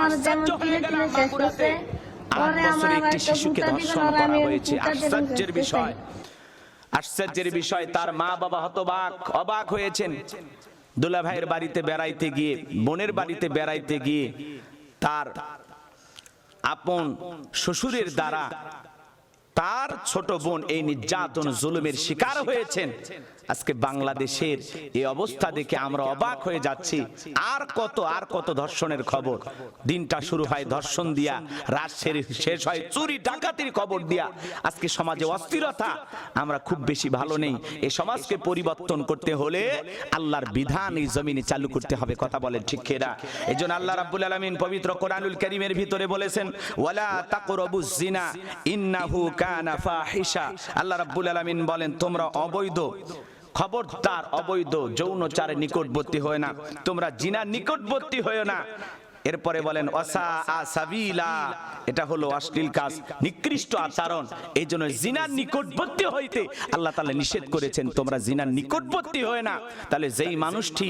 আমার যেমন আশ্চর্য তিলে তিলে শেষ পরে আমার একটি শিশুকে ধর্ষণ করা হয়েছে। আশ্চর্যের বিষয়। আশ্চর্যের বিষয় তার মা বাবা হতবাক অবাক হয়েছেন। দুলা ভাইয়ের বাড়িতে বেড়াইতে গিয়ে বোনের বাড়িতে বেড়াইতে গিয়ে তার আপন শ্বশুরের দ্বারা তার ছোট বোন এই নির্যাতন জুলুমের শিকার হয়েছেন। আজকে বাংলাদেশের এই অবস্থা দেখে আমরা অবাক হয়ে যাচ্ছি। আর কত আর কত ধর্ষণের খবর। দিনটা শুরু হয় ধর্ষণ দিয়া, রাত শেষ হয় চুরি, ডাকাতির খবর দিয়া। আজকে সমাজে অস্থিরতা, আমরা খুব বেশি ভালো নেই। এই সমাজকে পরিবর্তন করতে হলে আল্লাহর বিধান এই জমিনে চালু করতে হবে, কথা বলেন ঠিক খেরা এই জন্য আল্লাহ রাব্বুল আলামিন পবিত্র কোরআনুল কারীমের ভিতরে বলেছেন, ওয়ালা তাকরাবুজ জিনা ইন্নাহু কানা ফাহিশা। আল্লাহ রাব্বুল আলামিন বলেন, তোমরা অবৈধ খবরদার অবৈধ যৌনচারে নিকটবর্তী হয় না। তোমরা জিনা নিকটবর্তী হয় না। এরপরে বলেন অসা আসাবিলা। এটা হলো অশ্লীল কাজ নিকৃষ্ট আচরণ। এই জন্য জিনার নিকটবর্তী হইতে আল্লাহ তাআলা নিষেধ করেছেন তোমরা জিনার নিকটবর্তী হয় না। তাহলে যেই মানুষটি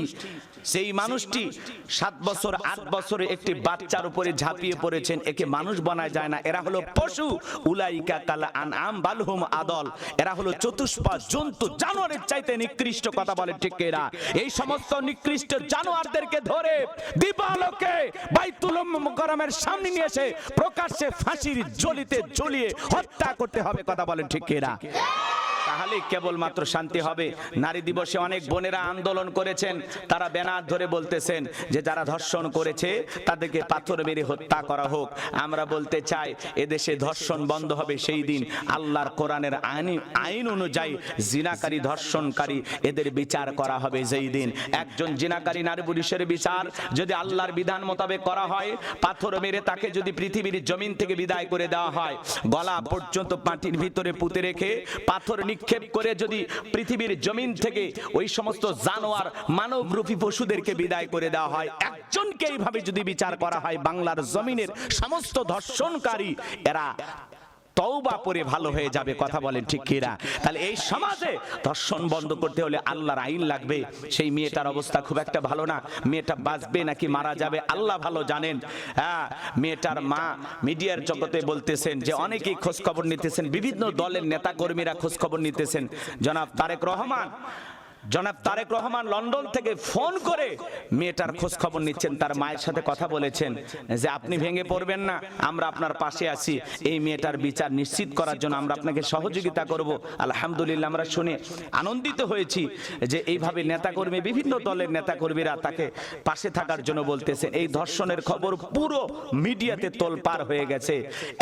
সেই মানুষটি সাত বছর আট বছরে একটি বাচ্চার উপরে ঝাঁপিয়ে পড়েছেন একে মানুষ বানায় যায় না। এরা হলো পশু। উলাইকা কালা আন আম বালহুম আদল। এরা হলো চতুষ্পা জন্তু জানোয়ারের চাইতে নিকৃষ্ট কথা বলে ঠিক এরা। এই সমস্ত নিকৃষ্ট জানোয়ারদেরকে ধরে দিবালোকে বাইতুল মুকাররমের সামনে নিয়ে এসে প্রকাশ্যে ফাঁসির জলিতে জ্বলিয়ে হত্যা করতে হবে, কথা বলেন ঠিক এরা তাহলে কেবলমাত্র শান্তি হবে। নারী দিবসে অনেক বোনেরা আন্দোলন করেছেন। তারা ব্যানার ধরে বলতেছেন যে যারা ধর্ষণ করেছে, তাদেরকে পাথর মেরে হত্যা করা হোক। আমরা বলতে চাই, এদেশে ধর্ষণ বন্ধ হবে সেই দিন। আল্লাহর কোরআনের আইন আইন অনুযায়ী জিনাকারী, ধর্ষণকারী এদের বিচার করা হবে যেই দিন। একজন জিনাকারী নারী পুরুষের বিচার যদি আল্লাহর বিধান মোতাবেক করা হয়, পাথর মেরে তাকে যদি পৃথিবীর জমিন থেকে বিদায় করে দেওয়া হয়, গলা পর্যন্ত মাটির ভিতরে পুঁতে রেখে পাথর নিক্ষেপ করে যদি পৃথিবীর জমিন থেকে ওই সমস্ত জানোয়ার মানবরূপী পশুদেরকে বিদায় করে দেওয়া হয়, একজনকে এইভাবে যদি বিচার করা হয়, বাংলার জমিনের সমস্ত ধর্ষণকারী, এরা তওবা পরে ভালো হয়ে যাবে, কথা বলেন ঠিক কিনা? তাহলে এই সমাজে ধর্ষণ বন্ধ করতে হলে আল্লাহর আইন লাগবে। সেই মেয়েটার অবস্থা খুব একটা ভালো না। মেয়েটা বাঁচবে নাকি মারা যাবে, আল্লাহ ভালো জানেন। হ্যাঁ মেয়েটার মা মিডিয়ার জগতে বলতেছেন যে, অনেকেই খোঁজ খবর নিতেছেন, বিভিন্ন দলের নেতা কর্মীরা খোঁজ খবর নিতেছেন। জনাব তারেক রহমান জনাব তারেক রহমান লন্ডন থেকে ফোন করে মেয়েটার খোঁজ খবর নিচ্ছেন, তার মায়ের সাথে কথা বলেছেন যে আপনি ভেঙে পড়বেন না, আমরা আপনার পাশে আছি, এই মেয়েটার বিচার নিশ্চিত করার জন্য আমরা আপনাকে সহযোগিতা করব। আলহামদুলিল্লাহ, আমরা শুনে আনন্দিত হয়েছি যে এইভাবে নেতাকর্মী, বিভিন্ন দলের নেতাকর্মীরা তাকে পাশে থাকার জন্য বলতেছেন এই ধর্ষণের খবর পুরো মিডিয়াতে তোলপার হয়ে গেছে।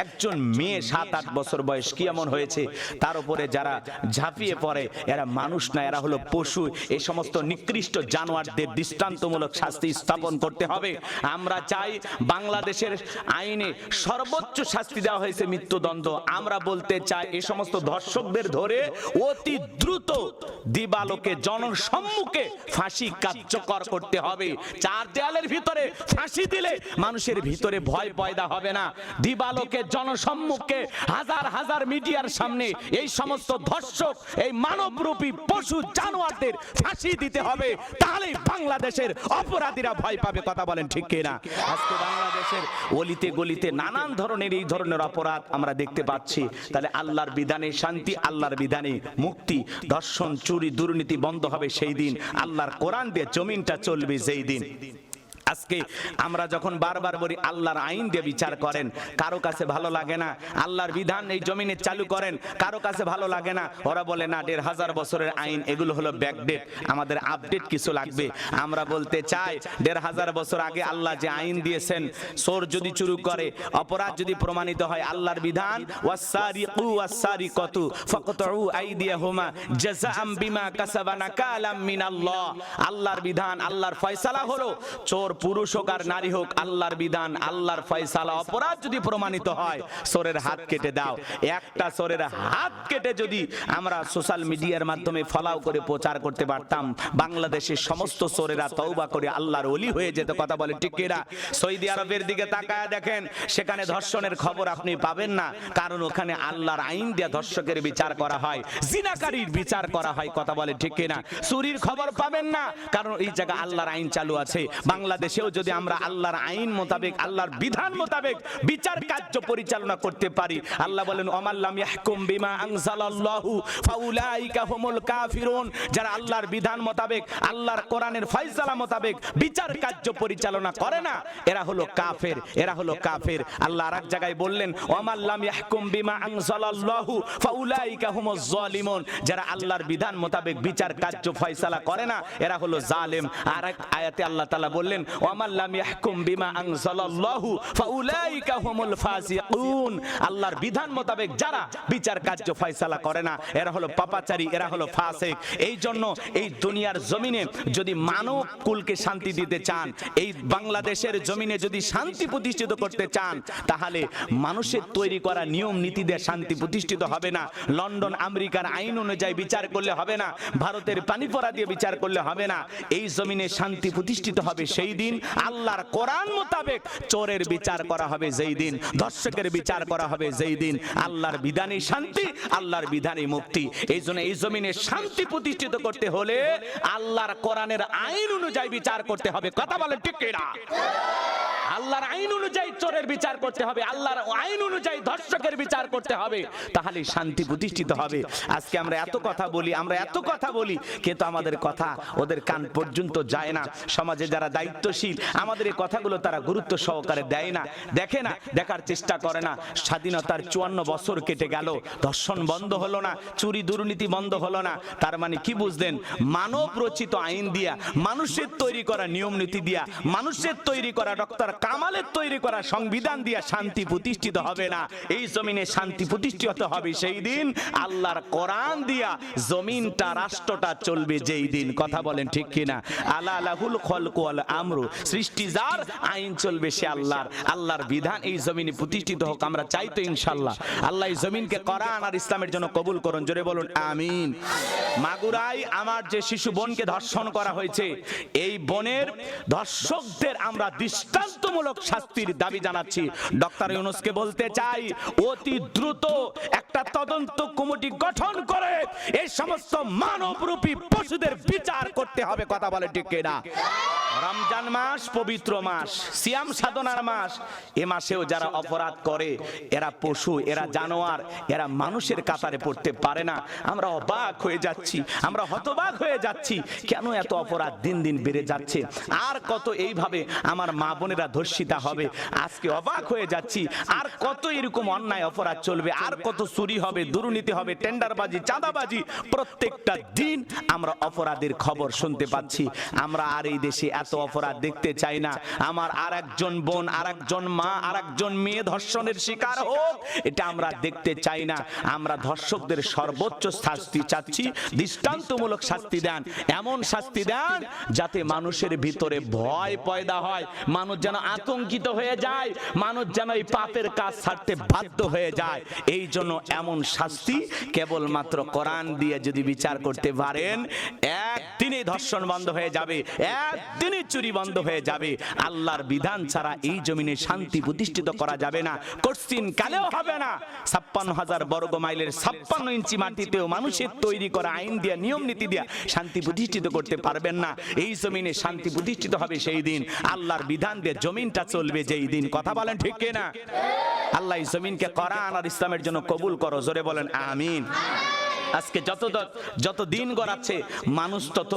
একজন মেয়ে সাত, আট বছর বয়স, কি এমন হয়েছে? তার উপরে যারা ঝাঁপিয়ে পড়ে, এরা মানুষ না, এরা হলো পশু এই সমস্ত নিকৃষ্ট জানোয়ারদের দৃষ্টান্তমূলক শাস্তি স্থাপন করতে হবে। আমরা চাই বাংলাদেশের আইনে সর্বোচ্চ শাস্তি দেওয়া হয়েছে মৃত্যুদণ্ড। আমরা বলতে চাই এই সমস্ত ধর্ষকদের ধরে অতি দ্রুত দিবালোকে জনসম্মুখে ফাঁসি কার্যকর করতে হবে। চার দেয়ালের ভিতরে ফাঁসি দিলে মানুষের ভিতরে ভয় পয়দা হবে না। দিবালোকে জনসম্মুখে হাজার হাজার মিডিয়ার সামনে এই সমস্ত ধর্ষক, এই মানবরূপী পশু জানোয়ারদের ফাঁসি দিতে হবে, তাহলেই বাংলাদেশের অপরাধীরা ভয় পাবে, কথা বলেন ঠিক কিনা? আজকে বাংলাদেশের অলিতে গলিতে নানান ধরনের এই ধরনের অপরাধ আমরা দেখতে পাচ্ছি। তাহলে আল্লাহর বিধানে শান্তি, আল্লাহর বিধানে মুক্তি, ধর্ষণ, চুরি, দুর্নীতি বন্ধ হবে সেই দিন। আল্লাহর কোরআন দিয়ে জমিনটা চলবে সেই দিন। আজকে আমরা যখন বারবার বলি, আল্লাহর আইন দিয়ে বিচার করেন, কারও কাছে ভালো লাগে না, আল্লাহর বিধান এই জমিনে চালু করেন, কারও কাছে ভালো লাগে না, ওরা বলে, না, দেড় হাজার বছরের আইন, এগুলো হলো ব্যাকডেট আমাদের আপডেট কিছু লাগবে। আমরা বলতে চাই, দেড় হাজার বছর আগে আল্লাহ যে আইন দিয়েছেন সোর যদি চুরু করে, অপরাধ যদি প্রমাণিত হয়, আল্লাহর বিধান ওয়াসারিকু ওয়াসারিকাতু ফাকতাউ আইদিয়াহুমা জাযাআম বিমা কাসাবা নাকালাম মিনাল্লাহ। আল্লাহর বিধান, আল্লাহর ফয়সালা হলো, চোর পুরুষ হোক আর নারী হোক, আল্লাহর বিধান, আল্লাহর ফয়সালা, অপরাধ যদি প্রমাণিত হয় চোরের হাত কেটে দাও। একটা চোরের হাত কেটে যদি আমরা সোশ্যাল মিডিয়ার মাধ্যমে ফলাও করে প্রচার করতে পারতাম, বাংলাদেশের সমস্ত চোরেরা তওবা করে আল্লাহর ওলি হয়ে যেত। কথা বলে কিনা? সৌদি আরবের দিকে তাকায় দেখেন, সেখানে ধর্ষণের খবর আপনি পাবেন না, কারণ ওখানে আল্লাহর আইন দিয়ে ধর্ষকের বিচার করা হয়, জিনাকারীর বিচার করা হয়। কথা বলে ঠিক কিনা? চুরির খবর পাবেন না, কারণ এই জায়গা আল্লাহর আইন চালু আছে। বাংলাদেশ বাংলাদেশেও যদি আমরা আল্লাহর আইন মোতাবেক আল্লাহর বিধান মোতাবেক বিচার কার্য পরিচালনা করতে পারি। আল্লাহ বলেন অমাল্লাম ইয়াহকুম বিমা আনজালাল্লাহু ফাউলাইকা হুমুল কাফিরুন। যারা আল্লাহর বিধান মোতাবেক আল্লাহর কোরআনের ফয়সালা মোতাবেক বিচার কার্য পরিচালনা করে না এরা হলো কাফের এরা হলো কাফের। আল্লাহ আরেক জায়গায় বললেন ওয়ামাল্লাম ইয়াহকুম বিমা আনজালাল্লাহু ফাউলাইকা হুমুজ জালিমুন। যারা আল্লাহর বিধান মোতাবেক বিচার কার্য ফয়সালা করে না এরা হলো জালেম। আর এক আয়াতে আল্লাহ তাআলা বললেন ওয়ামাল্লাম ইয়াহকুম বিমা আনজালাল্লাহু ফাউলাইকা হুমুল ফাসিকুন। আল্লাহর বিধান মোতাবেক যারা বিচার কার্য ফয়সালা করে না, এরা হলো এরা হলো ফাসিক। এই জন্য এই দুনিয়ার জমিনে যদি মানব কুলকে শান্তি দিতে চান, এই বাংলাদেশের জমিনে যদি শান্তি প্রতিষ্ঠিত করতে চান, তাহলে মানুষের তৈরি করা নিয়ম নীতি দিয়ে শান্তি প্রতিষ্ঠিত হবে না। লন্ডন, আমেরিকার আইন অনুযায়ী বিচার করলে হবে না। ভারতের পানিপড়া দিয়ে বিচার করলে হবে না। এই জমিনে শান্তি প্রতিষ্ঠিত হবে সেই দিন। আল্লাহর কোরআন মোতাবেক চোরের বিচার করা হবে যেই দিন দর্শকের বিচার করা হবে যেই দিন। আল্লাহর বিধানে শান্তি, আল্লাহর বিধানে মুক্তি। এই জন্য এই জমিনে শান্তি প্রতিষ্ঠিত করতে হলে আল্লাহর কোরআনের আইন অনুযায়ী বিচার করতে হবে। কথা বলে কিনা? আল্লাহর আইন অনুযায়ী চোরের বিচার করতে হবে, আল্লাহর আইন অনুযায়ী ধর্ষকের বিচার করতে হবে তাহলে শান্তি প্রতিষ্ঠিত হবে। আজকে আমরা এত কথা বলি, আমরা এত কথা বলি, কিন্তু আমাদের কথা ওদের কান পর্যন্ত যায় না। সমাজে যারা দায়িত্বশীল, আমাদের এই কথাগুলো তারা গুরুত্ব সহকারে দেয় না, দেখে না, দেখার চেষ্টা করে না। স্বাধীনতার চুয়ান্ন বছর কেটে গেল, ধর্ষণ বন্ধ হলো না, চুরি দুর্নীতি বন্ধ হলো না। তার মানে কি বুঝলেন? মানব রচিত আইন দিয়া, মানুষের তৈরি করা নিয়ম নীতি দিয়া, মানুষের তৈরি করা ডক্টর কামালের তৈরি করা সংবিধান দিয়া শান্তি প্রতিষ্ঠিত হবে না। এই জমিনে শান্তি প্রতিষ্ঠিত হবে সেই দিন। আল্লাহর কোরআন দিয়া জমিনটা, রাষ্ট্রটা চলবে যেই দিন। কথা বলেন ঠিক কিনা? আলা আলাহুল খলকু আল আমরু। সৃষ্টি যার, আইন চলবে সে আল্লাহর। আল্লাহর বিধান এই জমিনে প্রতিষ্ঠিত হোক, আমরা চাই তো ইনশাল্লাহ আল্লাহ এই জমিনকে কোরআন আর ইসলামের জন্য কবুল করুন। জোরে বলুন, আমিন। মাগুরাই আমার যে শিশু বোনকে ধর্ষণ করা হয়েছে, এই বোনের ধর্ষকদের আমরা দৃষ্টান্তমূলক শাস্তির দাবি জানাচ্ছি। ডক্টর ইউনুসকে বলতে চাই, অতি দ্রুত একটা তদন্ত কমিটি গঠন করে এই সমস্ত মানবরূপী পশুদের বিচার করতে হবে, কথা বলে ঠিক না রমজান মাস পবিত্র মাস, সিয়াম সাধনার মাস। এ মাসেও যারা অপরাধ করে, এরা পশু, এরা জানোয়ার, এরা মানুষের কাতারে পড়তে পারে না। আমরা অবাক হয়ে যাচ্ছি। আমরা হতবাক হয়ে যাচ্ছি। কেন এত অপরাধ দিন দিন বেড়ে যাচ্ছে? আর কত এইভাবে আমার মা বোনেরা ধর্ষিতা হবে? আজকে অবাক হয়ে যাচ্ছি। আর কত এরকম অন্যায় অপরাধ চলবে? আর কত চুরি হবে, দুর্নীতি হবে, টেন্ডারবাজি, চাঁদাবাজি? প্রত্যেকটা দিন আমরা অপরাধের খবর শুনতে পাচ্ছি। আমরা আর এই দেশে এত অপরাধ দেখতে চাই না। আমার আর একজন বোন আর একজন মা আর একজন মেয়ে ধর্ষণের শিকার হোক, এটা আমরা দেখতে চাই না। আমরা ধর্ষকদের সর্বোচ্চ শাস্তি চাচ্ছি। দৃষ্টান্তমূলক শাস্তি দেন। এমন শাস্তি দেন যাতে মানুষের ভিতরে ভয় পয়দা হয়। মানুষ যেন আতঙ্কিত হয়ে যায়। মানুষ যেন এই পাপের কাজ ছাড়তে বাধ্য হয়ে যায়। এই জন্য এমন শাস্তি কেবলমাত্র কোরআন দিয়ে যদি বিচার করতে পারেন একদিনে ধর্ষণ বন্ধ হয়ে যাবে একদিনে চুরি বন্ধ হয়ে যাবে। আল্লাহর বিধান ছাড়া এই জমিনে শান্তি প্রতিষ্ঠিত করা যাবে না, কোশ্চিন কালেও হবে না? ছাপ্পান্ন হাজার বর্গ মাইলের ছাপ্পান্ন ইঞ্চি মাটিতেও মানুষের তৈরি করা আইন দিয়া, নিয়ম নীতি দিয়া শান্তি প্রতিষ্ঠিত করতে পারবেন না। এই জমিনে শান্তি প্রতিষ্ঠিত হবে সেই দিন। আল্লাহর বিধান দিয়ে জমিনটা চলবে যেই দিন। কথা বলেন ঠিক না আল্লাহ জমিনকে কোরআন আর ইসলামের জন্য কবুল করো, জোরে বলেন, আমিন। আজকে যত যত দিন গড়াচ্ছে মানুষ তত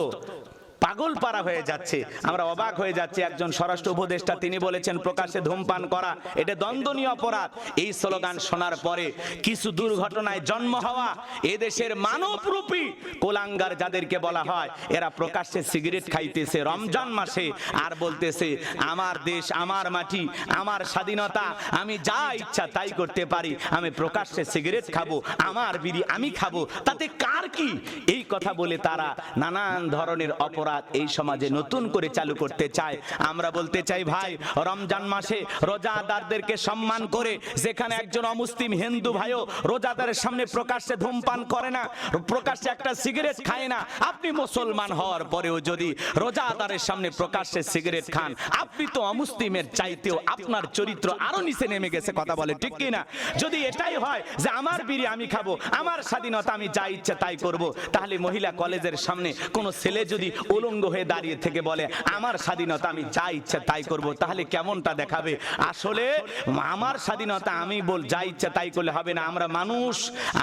পাগল পারা হয়ে যাচ্ছে। আমরা অবাক হয়ে যাচ্ছে, একজন স্বরাষ্ট্র উপদেষ্টা তিনি বলেছেন, প্রকাশ্যে ধূমপান করা, এটা দ্বন্দ্বনীয় অপরাধ। এই স্লোগান শোনার পরে কিছু দুর্ঘটনায় জন্ম হওয়া এদেশের মানবরূপী কোলাঙ্গার যাদেরকে বলা হয়, এরা প্রকাশ্যে সিগারেট খাইতেছে রমজান মাসে আর বলতেছে, আমার দেশ, আমার মাটি, আমার স্বাধীনতা, আমি যা ইচ্ছা তাই করতে পারি, আমি প্রকাশ্যে সিগারেট খাব, আমার বিড়ি আমি খাব, তাতে কার কি? এই কথা বলে তারা নানান ধরনের অপরাধ এই সমাজে নতুন করে চালু করতে চায়। আমরা বলতে চাই, ভাই, রমজান মাসে রোজাদারদেরকে সম্মান করে যেখানে একজন অমুসলিম হিন্দু ভাইও রোজাদারের সামনে প্রকাশ্যে ধূমপান করে না, প্রকাশ্যে একটা সিগারেট খায় না, আপনি মুসলমান হওয়ার পরেও যদি রোজাদারের সামনে প্রকাশ্যে সিগারেট খান, আপনি তো অমুসলিমের চাইতেও আপনার চরিত্র আরও নিচে নেমে গেছে। কথা বলে, ঠিক কি না যদি এটাই হয় যে আমার বিড়ি আমি খাব, আমার স্বাধীনতা আমি যা ইচ্ছে তাই করব, তাহলে মহিলা কলেজের সামনে কোনো ছেলে যদি উলঙ্গ হয়ে দাঁড়িয়ে থেকে বলে, আমার স্বাধীনতা আমি যা ইচ্ছা তাই করব। তাহলে কেমনটা দেখাবে? আসলে আমার স্বাধীনতা আমি বল যা ইচ্ছা তাই করলে হবে না। আমরা মানুষ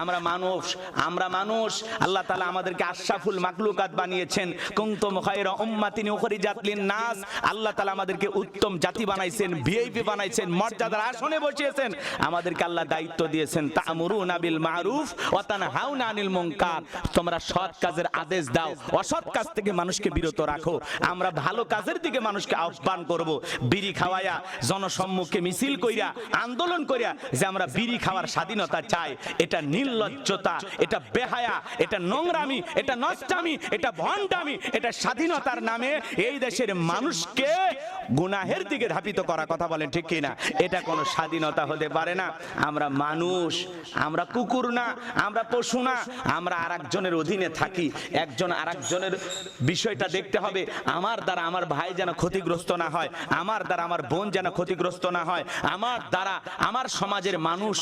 আমরা মানুষ আমরা মানুষ। আল্লাহ তালা আমাদেরকে আশরাফুল মাকলুকাত বানিয়েছেন। কুমতুম খায়রা উম্মাতিন উখরিজাত লিন-নাস। আল্লাহ তালা আমাদেরকে উত্তম জাতি বানাইছেন ভিআইপি বানাইছেন, মর্যাদার আসনে বসিয়েছেন। আমাদেরকে আল্লাহ দায়িত্ব দিয়েছেন, তা'মুরুনা বিল মারুফ ওয়া তানহাউনা আনিল মুনকার। তোমরা সৎ কাজের আদেশ দাও। অসৎ কাজ থেকে মানুষকে বিরত রাখো। আমরা ভালো কাজের দিকে মানুষকে আহ্বান করব। বিড়ি খাওয়াইয়া জনসম্মুখে মিছিল কইরা, আন্দোলন কইরা যে আমরা বিড়ি খাওয়ার স্বাধীনতা চাই। এটা নির্লজ্জতা, এটা বেহায়া, এটা নোংরামি, এটা নষ্টামি, এটা ভণ্ডামি, এটা স্বাধীনতার নামে এই দেশের মানুষকে গুনাহের দিকে ধাপিত করা কথা বলেন ঠিক কিনা? এটা কোনো স্বাধীনতা হতে পারে না। আমরা মানুষ, আমরা কুকুর না, আমরা পশু না, আমরা আর অধীনে থাকি। একজন আর একজনের বিষয়টা দেখতে হবে। আমার দ্বারা আমার ভাই যেন ক্ষতিগ্রস্ত না হয়, আমার দ্বারা আমার বোন যেন ক্ষতিগ্রস্ত না হয়, আমার দ্বারা আমার সমাজের মানুষ,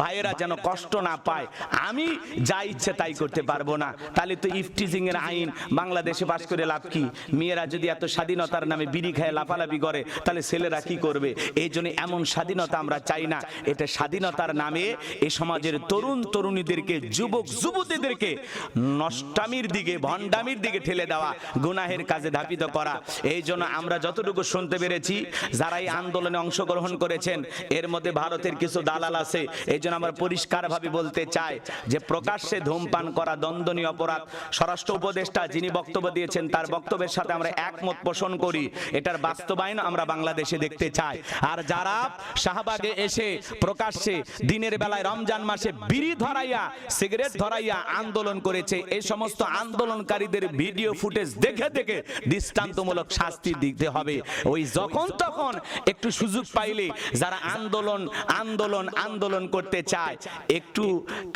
ভাইয়েরা যেন কষ্ট না পায়, আমি যা ইচ্ছে তাই করতে পারব না। তাহলে তো ইফটিজিং এর আইন, বাংলাদেশে পাশ করে লাভ কি? মেয়েরা যদি এত স্বাধীনতার নামে বিড়ি খায়, লাফালাফি করে, তাহলে ছেলেরা কি করবে? এই জন্য এমন স্বাধীনতা আমরা চাই না। এটা স্বাধীনতার নামে এ সমাজের তরুণ তরুণীদেরকে, যুবক যুবতীদেরকে নষ্টামির দিকে, ভণ্ডামির দিকে ঠেলে দেওয়া। গুনাহের কাজে ধাপিত করা। এই জন্য আমরা যতটুকু শুনতে পেরেছি যারা এই আন্দোলনে অংশগ্রহণ করেছেন, এর মধ্যে ভারতের কিছু দালাল আছে। এই জন্য আমরা পরিষ্কারভাবে বলতে চাই যে, প্রকাশ্যে ধূমপান করা দ্বন্দ্বনীয় অপরাধ। স্বরাষ্ট্র উপদেষ্টা যিনি বক্তব্য দিয়েছেন, তার বক্তব্যের সাথে আমরা একমত পোষণ করি। এটার বাস্তবায়ন আমরা বাংলাদেশে দেখতে চাই। আর যারা শাহবাগে এসে প্রকাশ্যে দিনের বেলায় রমজান মাসে বিড়ি ধরাইয়া, সিগারেট ধরাইয়া আন্দোলন করেছে এই সমস্ত আন্দোলনকারীদের ভিডিও ফুটেজ দেখে দেখে দৃষ্টান্তমূলক শাস্তি দিতে হবে। ওই যখন তখন একটু সুযোগ পাইলে যারা আন্দোলন আন্দোলন আন্দোলন করতে চায়, একটু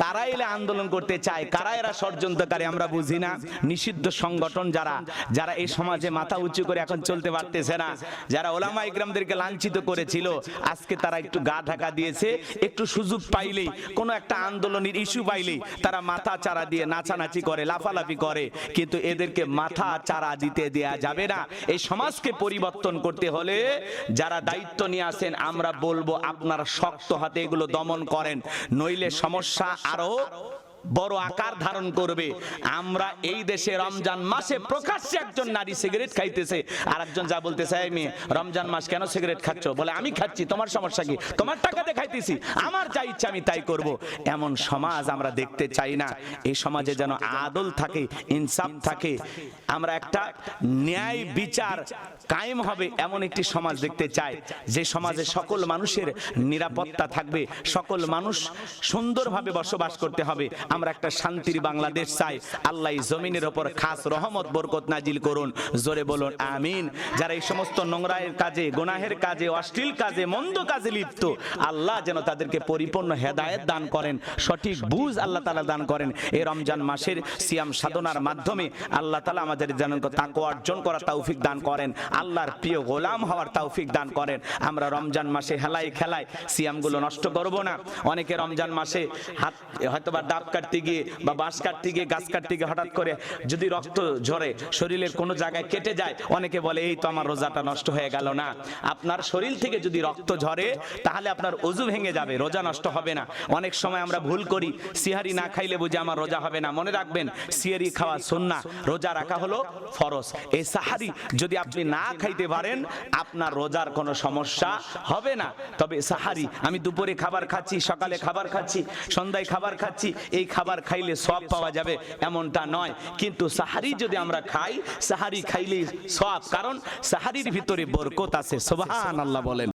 কারা এলে আন্দোলন করতে চায় কারা এরা ষড়যন্ত্রকারী আমরা বুঝি না। নিষিদ্ধ সংগঠন যারা যারা এই সমাজে মাথা উঁচু করে এখন চলতে পারতেছে না, যারা ওলামা ইকরামদেরকে লাঞ্ছিত করেছিল, আজকে তারা একটু গা ঢাকা দিয়েছে। একটু সুযোগ পাইলেই, কোনো একটা আন্দোলনের ইস্যু পাইলেই তারা মাথা চারা দিয়ে নাচানাচি করে, লাফালাফি করে, কিন্তু এদেরকে মাথা চারা দিতে দেয়া যাবে না। এই সমাজকে পরিবর্তন করতে হলে যারা দায়িত্ব নিয়ে আসেন আমরা বলব আপনারা শক্ত হাতে এগুলো দমন করেন। নইলে সমস্যা আরও বড় আকার ধারণ করবে। আমরা এই দেশে রমজান মাসে প্রকাশ্যে একজন নারী সিগারেট খাইতেছে আর একজন যা বলতেছে মেয়ে, রমজান মাস কেন সিগারেট খাচ্ছ? বলে, আমি খাচ্ছি, তোমার সমস্যা কি? তোমার টাকাতে খাইতেছি, আমার যা ইচ্ছা আমি তাই করব। এমন সমাজ আমরা দেখতে চাই না। এই সমাজে যেন আদল থাকে, ইনসাফ থাকে। আমরা একটা ন্যায় বিচার কায়েম হবে এমন একটি সমাজ দেখতে চাই, যে সমাজে সকল মানুষের নিরাপত্তা থাকবে, সকল মানুষ সুন্দরভাবে বসবাস করতে হবে। আমরা একটা শান্তির বাংলাদেশ চাই। আল্লাহ জমিনের ওপর খাস রহমত, বরকত নাজিল করুন। জোরে বলুন, আমিন। যারা এই সমস্ত নোংরায়ের কাজে, গুনাহের কাজে, অশ্লীল কাজে, মন্দ কাজে লিপ্ত, আল্লাহ যেন তাদেরকে পরিপূর্ণ হেদায়েত দান করেন। সঠিক বুঝ আল্লাহ তালা দান করেন। এই রমজান মাসের সিয়াম সাধনার মাধ্যমে আল্লাহ তালা আমাদের যেন তাকে অর্জন করার তৌফিক দান করেন। আল্লাহর প্রিয় গোলাম হওয়ার তৌফিক দান করেন। আমরা রমজান মাসে হেলাই খেলায় সিয়ামগুলো নষ্ট করব না। অনেকে রমজান মাসে হাত হয়তোবা ডাব কাটতে গিয়ে বা বাঁশ কাটতে গিয়ে, গাছ কাটতে গিয়ে হঠাৎ করে যদি রক্ত ঝরে, শরীরের কোনো জায়গায় কেটে যায়, অনেকে বলে, এই তো আমার রোজাটা নষ্ট হয়ে গেল না। আপনার শরীর থেকে যদি রক্ত ঝরে, তাহলে আপনার অজু ভেঙে যাবে, রোজা নষ্ট হবে না। অনেক সময় আমরা ভুল করি, সিহারি না খাইলে বুঝে আমার রোজা হবে না। মনে রাখবেন, সিহারি খাওয়া সুন্না রোজা রাখা হলো ফরজ। এই সাহারি যদি আপনি না খাইতে পারেন, আপনার রোজার কোনো সমস্যা হবে না। তবে সাহারি, আমি দুপুরে খাবার খাচ্ছি, সকালে খাবার খাচ্ছি, সন্ধ্যায় খাবার খাচ্ছি, এই খাবার খাইলে সব পাওয়া যাবে এমনটা নয়। কিন্তু সাহারি যদি আমরা খাই, সাহারি খাইলে সব। কারণ সাহারির ভিতরে বরকত আছে সোবাহান আল্লাহ বলেন।